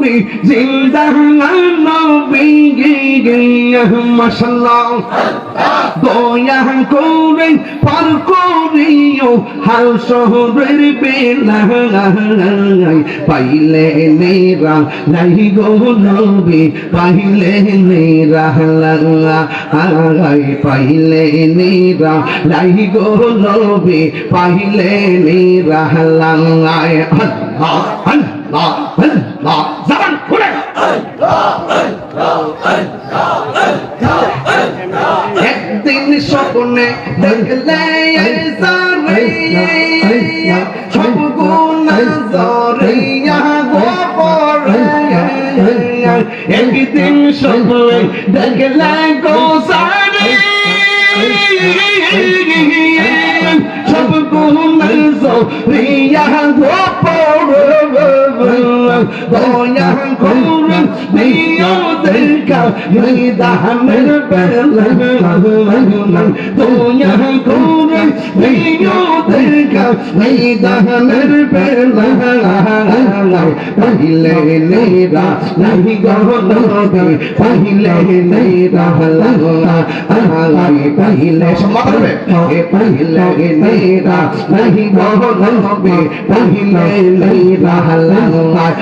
নবী জিন্দা নবী মাশাআল্লাহ দয়া করে পার করিও, হাল শহরের বেলায় পাইলে নেরা নাই গো নবী, পাইলে নেরা আই পাইলে নেরা নাই গো নবী, পাইলে নেরা আয় আল্লাহ আল্লাহ। আল্লাহ জবান খুলে একদিন স্বপ্নে দেখলে সব গুণা জরিয়া গোপর একদিন স্বপ্নে দেখলে গোসারি সব গুণা জরিয়া গোপর ضيع كون بيدك يدح من بلد ضيع كون بيدك يدح من بلد پہلے نیرا نہیں گوڑے پہلے نیرا لگا آلائی پہلے پہلے نیرا نہیں گوڑے پہلے نیرا لگا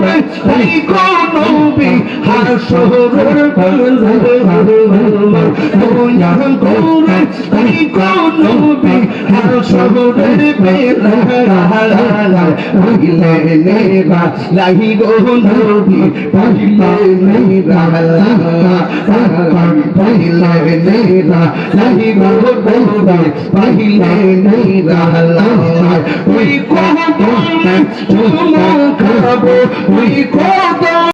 সেই কোনবি হাসরের দয়া করে সেই খাব ওই কোন